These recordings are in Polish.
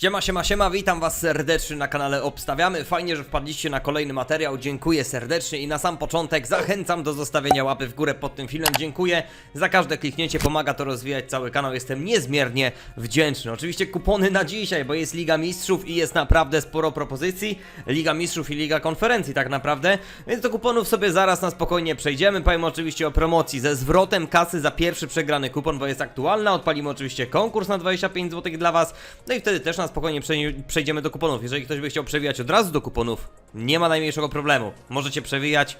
Siema, siema, siema, witam was serdecznie na kanale Obstawiamy. Fajnie, że wpadliście na kolejny materiał, dziękuję serdecznie i na sam początek zachęcam do zostawienia łapy w górę pod tym filmem. Dziękuję za każde kliknięcie, pomaga to rozwijać cały kanał, jestem niezmiernie wdzięczny. Oczywiście kupony na dzisiaj, bo jest Liga Mistrzów i jest naprawdę sporo propozycji. Liga Mistrzów i Liga Konferencji tak naprawdę, więc do kuponów sobie zaraz na spokojnie przejdziemy. Powiem oczywiście o promocji ze zwrotem kasy za pierwszy przegrany kupon, bo jest aktualna. Odpalimy oczywiście konkurs na 25 zł dla was, no i wtedy też na spokojnie przej- przejdziemy do kuponów. Jeżeli ktoś by chciał przewijać od razu do kuponów, nie ma najmniejszego problemu. Możecie przewijać,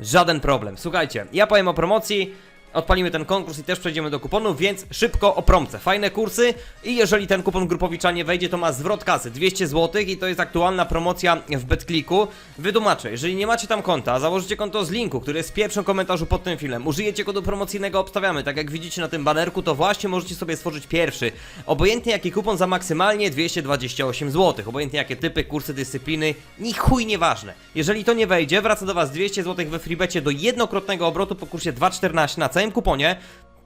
żaden problem. Słuchajcie, ja powiem o promocji. Odpalimy ten konkurs i też przejdziemy do kuponów, więc szybko o promce. Fajne kursy i jeżeli ten kupon grupowicza nie wejdzie, to ma zwrot kasy 200 zł i to jest aktualna promocja w BetClicku. Wytłumaczę, jeżeli nie macie tam konta, założycie konto z linku, który jest w pierwszym komentarzu pod tym filmem, użyjecie kodu promocyjnego obstawiamy, tak jak widzicie na tym banerku, to właśnie możecie sobie stworzyć pierwszy. Obojętnie jaki kupon za maksymalnie 228 zł. Obojętnie jakie typy, kursy, dyscypliny, ni chuj nieważne. Jeżeli to nie wejdzie, wraca do Was 200 zł we freebecie do jednokrotnego obrotu po kursie 2,14 na całym kuponie.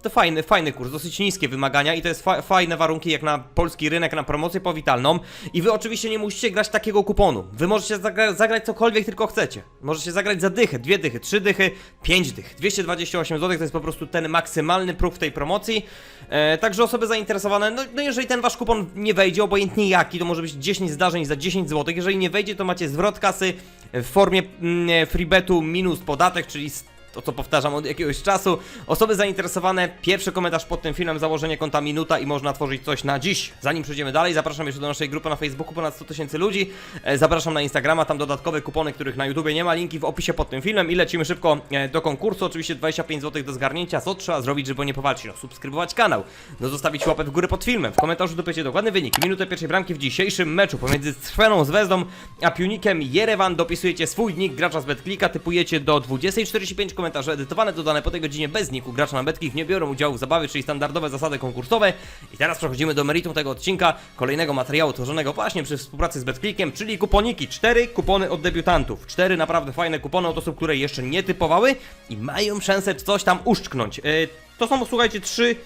To fajny, fajny kurs, dosyć niskie wymagania i to jest fa fajne warunki jak na polski rynek, na promocję powitalną. I wy oczywiście nie musicie grać takiego kuponu. Wy możecie zagra zagrać cokolwiek tylko chcecie. Możecie zagrać za dychę, dwie dychy, trzy dychy, pięć dych. 228 zł to jest po prostu ten maksymalny próg w tej promocji. E, także osoby zainteresowane, no, no jeżeli ten wasz kupon nie wejdzie, obojętnie jaki, to może być 10 zdarzeń za 10 zł. Jeżeli nie wejdzie, to macie zwrot kasy w formie mm, freebetu minus podatek, czyli to co powtarzam od jakiegoś czasu. Osoby zainteresowane, pierwszy komentarz pod tym filmem, założenie konta minuta i można tworzyć coś na dziś. Zanim przejdziemy dalej, zapraszam jeszcze do naszej grupy na Facebooku, ponad 100 tysięcy ludzi. E, Zapraszam na Instagrama, tam dodatkowe kupony, których na YouTubie nie ma, linki w opisie pod tym filmem i lecimy szybko e, do konkursu. Oczywiście 25 zł do zgarnięcia. Co trzeba zrobić, żeby nie powalczyć? No subskrybować kanał, no zostawić łapę w górę pod filmem. W komentarzu dopiszcie dokładny wynik, minutę pierwszej bramki w dzisiejszym meczu pomiędzy Trweną z Wezdą a Pionikiem Jerewan. Dopisujecie swój nick gracza z BetClicka, typujecie do 20.45 komentarze edytowane, dodane po tej godzinie bez niku. Gracze na BetClick nie biorą udziału w zabawie, czyli standardowe zasady konkursowe. I teraz przechodzimy do meritum tego odcinka, kolejnego materiału tworzonego właśnie przy współpracy z BetClickiem, czyli kuponiki. Cztery kupony od debiutantów. Cztery naprawdę fajne kupony od osób, które jeszcze nie typowały i mają szansę coś tam uszczknąć. Yy, to są, słuchajcie, trzy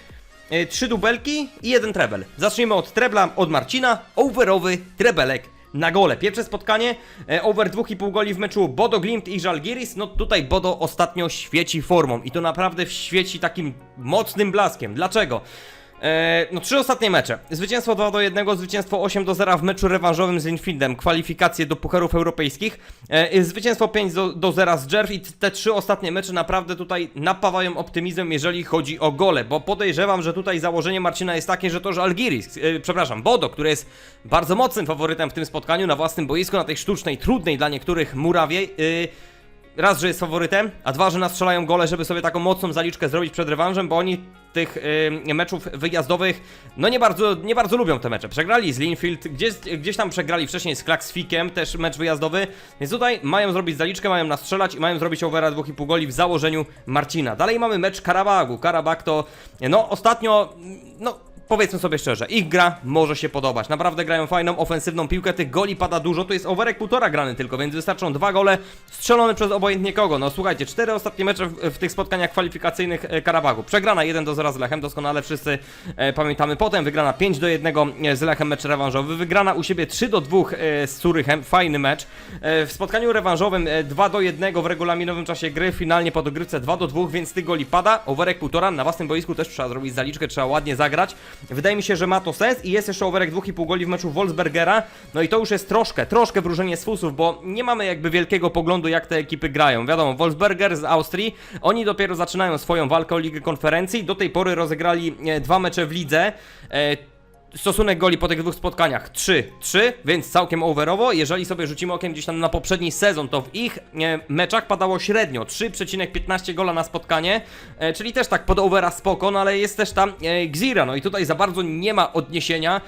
E, trzy dubelki i jeden trebel. Zacznijmy od trebla od Marcina, overowy trebelek na gole. Pierwsze spotkanie, e, over 2,5 goli w meczu Bodo Glimt i Żalgiris. No tutaj Bodo ostatnio świeci formą i to naprawdę świeci takim mocnym blaskiem. Dlaczego? E, no trzy ostatnie mecze. Zwycięstwo 2 do 1, zwycięstwo 8 do 0 w meczu rewanżowym z Infieldem, kwalifikacje do pucharów europejskich, e, zwycięstwo 5 do, do 0 z Jerv i te trzy ostatnie mecze naprawdę tutaj napawają optymizmem, jeżeli chodzi o gole, bo podejrzewam, że tutaj założenie Marcina jest takie, że to Żalgiris, e, przepraszam, Bodo, który jest bardzo mocnym faworytem w tym spotkaniu na własnym boisku, na tej sztucznej, trudnej dla niektórych murawie, y, raz, że jest faworytem, a dwa, że nastrzelają gole, żeby sobie taką mocną zaliczkę zrobić przed rewanżem, bo oni tych meczów wyjazdowych, no nie bardzo, nie bardzo lubią te mecze. Przegrali z Linfield, gdzieś, gdzieś tam przegrali wcześniej z Klaksfikiem, też mecz wyjazdowy, więc tutaj mają zrobić zaliczkę, mają nastrzelać i mają zrobić overa 2,5 goli w założeniu Marcina. Dalej mamy mecz Karabagu. Karabag to, no ostatnio, no powiedzmy sobie szczerze, ich gra może się podobać. Naprawdę grają fajną, ofensywną piłkę, tych goli pada dużo, to jest overek półtora grany tylko, więc wystarczą dwa gole strzelone przez obojętnie kogo. No słuchajcie, cztery ostatnie mecze w, w tych spotkaniach kwalifikacyjnych e, Karabagu. Przegrana 1 do 0 z Lechem, doskonale wszyscy e, pamiętamy. Potem wygrana 5 do 1 e, z Lechem mecz rewanżowy, wygrana u siebie 3 do 2 e, z Surychem, fajny mecz. E, w spotkaniu rewanżowym e, 2 do 1 w regulaminowym czasie gry, finalnie po dogrywce 2 do 2, więc tych goli pada. Overek półtora, na własnym boisku też trzeba zrobić zaliczkę, trzeba ładnie zagrać. Wydaje mi się, że ma to sens i jest jeszcze overek 2,5 goli w meczu Wolfsbergera. No i to już jest troszkę, troszkę wróżenie z fusów, bo nie mamy jakby wielkiego poglądu, jak te ekipy grają. Wiadomo, Wolfsberger z Austrii, oni dopiero zaczynają swoją walkę o Ligę Konferencji. Do tej pory rozegrali e, dwa mecze w lidze. Stosunek goli po tych dwóch spotkaniach 3-3, więc całkiem overowo. Jeżeli sobie rzucimy okiem gdzieś tam na poprzedni sezon, to w ich e, meczach padało średnio 3,15 gola na spotkanie, e, czyli też tak pod overa spoko, no ale jest też tam e, Gzira, no i tutaj za bardzo nie ma odniesienia,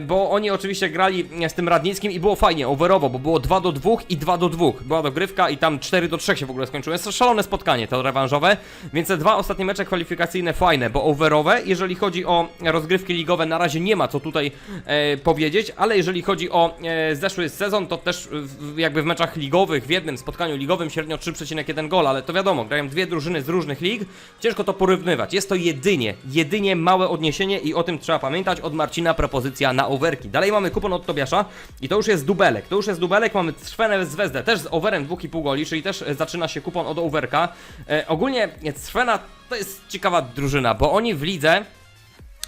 bo oni oczywiście grali z tym Radnickim i było fajnie, overowo, bo było 2 do 2 i 2 do 2. Była dogrywka i tam 4 do 3 się w ogóle skończyło. Jest to szalone spotkanie, to rewanżowe, więc te dwa ostatnie mecze kwalifikacyjne fajne, bo overowe, jeżeli chodzi o rozgrywki ligowe, na razie nie nie ma co tutaj e, powiedzieć, ale jeżeli chodzi o e, zeszły sezon, to też w, jakby w meczach ligowych, w jednym spotkaniu ligowym średnio 3,1 gola, ale to wiadomo, grają dwie drużyny z różnych lig, ciężko to porównywać. Jest to jedynie, jedynie małe odniesienie i o tym trzeba pamiętać. Od Marcina propozycja na overki. Dalej mamy kupon od Tobiasza i to już jest dubelek. To już jest dubelek, mamy Svenę z Wezdę, też z overem 2,5 goli, czyli też e, zaczyna się kupon od overka. E, ogólnie Svena to jest ciekawa drużyna, bo oni w lidze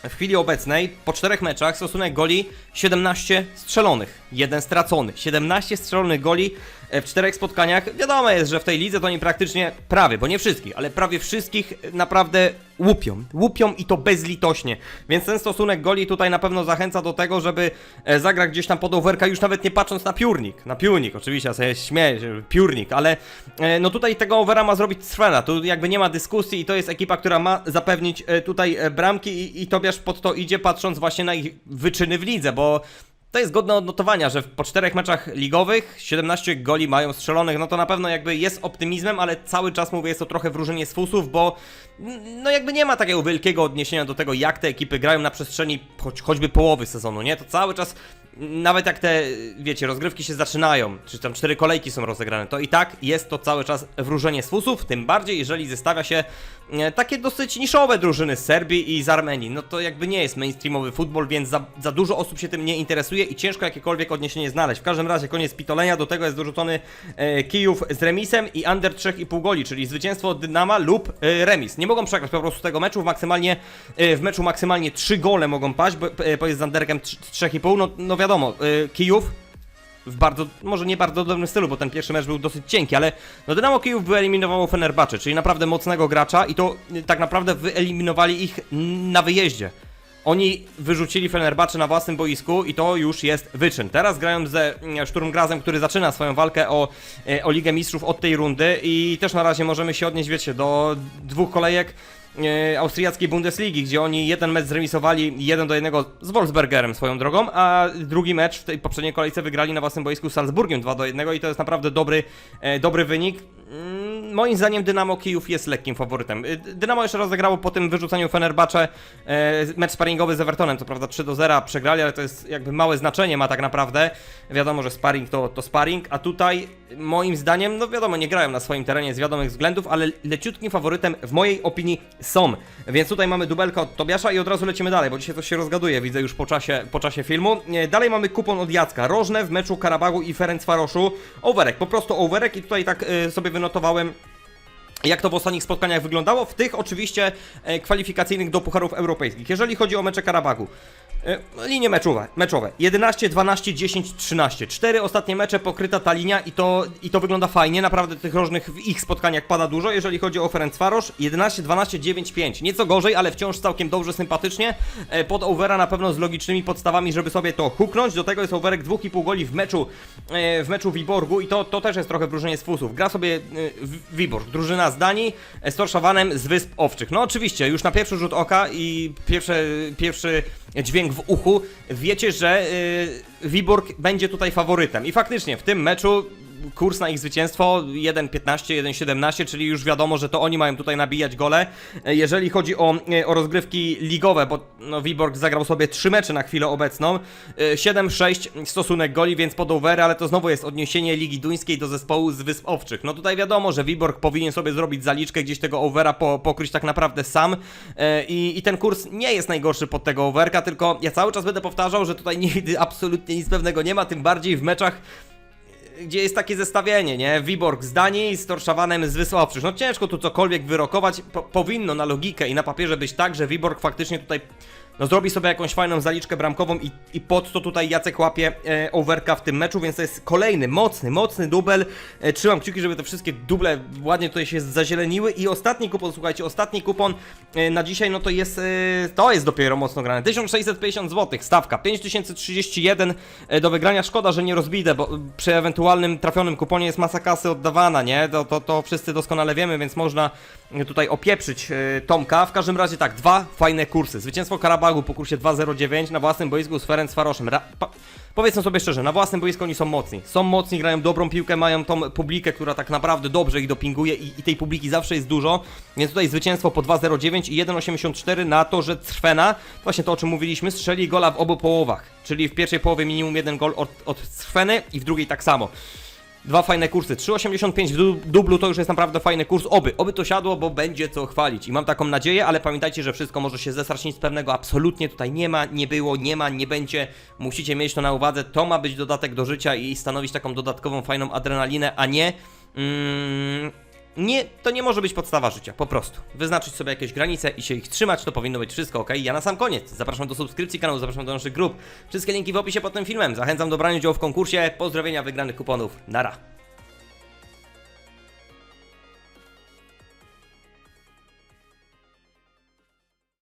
w chwili obecnej po czterech meczach stosunek goli 17 strzelonych, jeden stracony. 17 strzelonych goli w czterech spotkaniach. Wiadomo jest, że w tej lidze to oni praktycznie prawie, bo nie wszystkich, ale prawie wszystkich naprawdę łupią. Łupią i to bezlitośnie. Więc ten stosunek goli tutaj na pewno zachęca do tego, żeby e, zagrać gdzieś tam pod overka, już nawet nie patrząc na piórnik. Na piórnik, oczywiście, ja sobie śmieję, piórnik, ale e, no tutaj tego overa ma zrobić Sfera. Tu jakby nie ma dyskusji i to jest ekipa, która ma zapewnić e, tutaj e, bramki i, i Tobiasz pod to idzie patrząc właśnie na ich wyczyny w lidze, bo to jest godne odnotowania, że po czterech meczach ligowych 17 goli mają strzelonych, no to na pewno jakby jest optymizmem, ale cały czas mówię, jest to trochę wróżenie z fusów, bo no jakby nie ma takiego wielkiego odniesienia do tego, jak te ekipy grają na przestrzeni choć, choćby połowy sezonu, nie? To cały czas, nawet jak te, wiecie, rozgrywki się zaczynają, czy tam cztery kolejki są rozegrane, to i tak jest to cały czas wróżenie z fusów, tym bardziej jeżeli zestawia się takie dosyć niszowe drużyny z Serbii i z Armenii, no to jakby nie jest mainstreamowy futbol, więc za, za dużo osób się tym nie interesuje i ciężko jakiekolwiek odniesienie znaleźć. W każdym razie koniec pitolenia, do tego jest dorzucony e, Kijów z remisem i under 3,5 goli, czyli zwycięstwo Dynama lub e, remis. Nie mogą przegrać po prostu tego meczu, w, maksymalnie, e, w meczu maksymalnie 3 gole mogą paść, bo, e, bo jest z underem 3,5, no, no wiadomo, e, Kijów w bardzo, może nie bardzo dobrym stylu, bo ten pierwszy mecz był dosyć cienki, ale no Dynamo Kijów wyeliminowało Fenerbahce, czyli naprawdę mocnego gracza i to y, tak naprawdę wyeliminowali ich na wyjeździe. Oni wyrzucili Fenerbahce na własnym boisku i to już jest wyczyn. Teraz grają ze mm, Szturmgrazem, który zaczyna swoją walkę o, e, o Ligę Mistrzów od tej rundy i też na razie możemy się odnieść, wiecie, do dwóch kolejek austriackiej Bundesligi, gdzie oni jeden mecz zremisowali 1 do 1 z Wolfsbergerem swoją drogą, a drugi mecz w tej poprzedniej kolejce wygrali na własnym boisku z Salzburgiem 2 do 1 i to jest naprawdę dobry, e, dobry wynik. Moim zdaniem Dynamo Kijów jest lekkim faworytem. Y, Dynamo jeszcze rozegrało po tym wyrzuceniu Fenerbahce e, mecz sparingowy z Evertonem, co prawda 3 do 0 przegrali, ale to jest jakby małe znaczenie ma tak naprawdę. Wiadomo, że sparring to, to sparring, a tutaj moim zdaniem, no wiadomo, nie grają na swoim terenie z wiadomych względów, ale leciutkim faworytem w mojej opinii są. Więc tutaj mamy dubelkę od Tobiasza i od razu lecimy dalej, bo dzisiaj coś się rozgaduje, widzę już po czasie, po czasie filmu. E, Dalej mamy kupon od Jacka. Rożne w meczu Karabagu i Ferencvaroszu. Overek, po prostu overek i tutaj tak e, sobie wynotowałem jak to w ostatnich spotkaniach wyglądało, w tych oczywiście e, kwalifikacyjnych do Pucharów Europejskich. Jeżeli chodzi o mecze Karabagu, linie meczowe, meczowe 11, 12, 10, 13. Cztery ostatnie mecze pokryta ta linia i to, i to wygląda fajnie. Naprawdę tych różnych w ich spotkaniach pada dużo. Jeżeli chodzi o Ferencvaros, 11, 12, 9, 5. Nieco gorzej, ale wciąż całkiem dobrze, sympatycznie. E, pod overa na pewno z logicznymi podstawami, żeby sobie to huknąć. Do tego jest overek 2,5 goli w meczu e, w meczu Wiborgu i to, to też jest trochę wróżenie z fusów. Gra sobie e, Wiborg, drużyna z Danii, e, z Torszowanem z Wysp Owczych. No oczywiście, już na pierwszy rzut oka i pierwszy, pierwszy dźwięk w uchu wiecie, że y, Wiborg będzie tutaj faworytem. I faktycznie w tym meczu kurs na ich zwycięstwo 1.15, 1.17, czyli już wiadomo, że to oni mają tutaj nabijać gole. E, Jeżeli chodzi o, e, o rozgrywki ligowe, bo no, Wiborg zagrał sobie 3 mecze na chwilę obecną, e, 7-6 stosunek goli, więc pod over, ale to znowu jest odniesienie Ligi Duńskiej do zespołu z Wysp Owczych. No tutaj wiadomo, że Wiborg powinien sobie zrobić zaliczkę, gdzieś tego overa po, pokryć tak naprawdę sam e, i, i ten kurs nie jest najgorszy pod tego overka, tylko ja cały czas będę powtarzał, że tutaj nigdy absolutnie nic pewnego nie ma, tym bardziej w meczach gdzie jest takie zestawienie, nie? Wiborg z Danii z Torszawanem z Wysławczysz. No ciężko tu cokolwiek wyrokować. Po, powinno na logikę i na papierze być tak, że Wiborg faktycznie tutaj no zrobi sobie jakąś fajną zaliczkę bramkową i, i pod to tutaj Jacek łapie e, overka w tym meczu, więc to jest kolejny mocny, mocny dubel. E, trzymam kciuki, żeby te wszystkie duble ładnie tutaj się zazieleniły i ostatni kupon, słuchajcie, ostatni kupon e, na dzisiaj, no to jest, e, to jest dopiero mocno grane. 1650 zł, stawka, 5031 e, do wygrania. Szkoda, że nie rozbite, bo przy ewentualnym trafionym kuponie jest masa kasy oddawana, nie? To, to, to wszyscy doskonale wiemy, więc można tutaj opieprzyć e, Tomka. W każdym razie tak, dwa fajne kursy. Zwycięstwo Karabagu Wagu po kursie 2.09 na własnym boisku z Ferenc Faroszem. Ra pa powiedzmy sobie szczerze, na własnym boisku oni są mocni. Są mocni, grają dobrą piłkę, mają tą publikę, która tak naprawdę dobrze ich dopinguje i, i tej publiki zawsze jest dużo. Więc tutaj zwycięstwo po 2.09 i 1.84 na to, że Trwena, właśnie to o czym mówiliśmy, strzeli gola w obu połowach. Czyli w pierwszej połowie minimum jeden gol od, od Trweny i w drugiej tak samo. Dwa fajne kursy. 3,85 w du- dublu to już jest naprawdę fajny kurs. Oby, oby to siadło, bo będzie co chwalić. I mam taką nadzieję, ale pamiętajcie, że wszystko może się zesrać nic pewnego. Absolutnie tutaj nie ma, nie było, nie ma, nie będzie. Musicie mieć to na uwadze. To ma być dodatek do życia i stanowić taką dodatkową, fajną adrenalinę, a nie. Mm, nie, to nie może być podstawa życia, po prostu. Wyznaczyć sobie jakieś granice i się ich trzymać, to powinno być wszystko ok. Ja na sam koniec zapraszam do subskrypcji kanału, zapraszam do naszych grup. Wszystkie linki w opisie pod tym filmem. Zachęcam do brania udziału w konkursie. Pozdrowienia wygranych kuponów. Nara.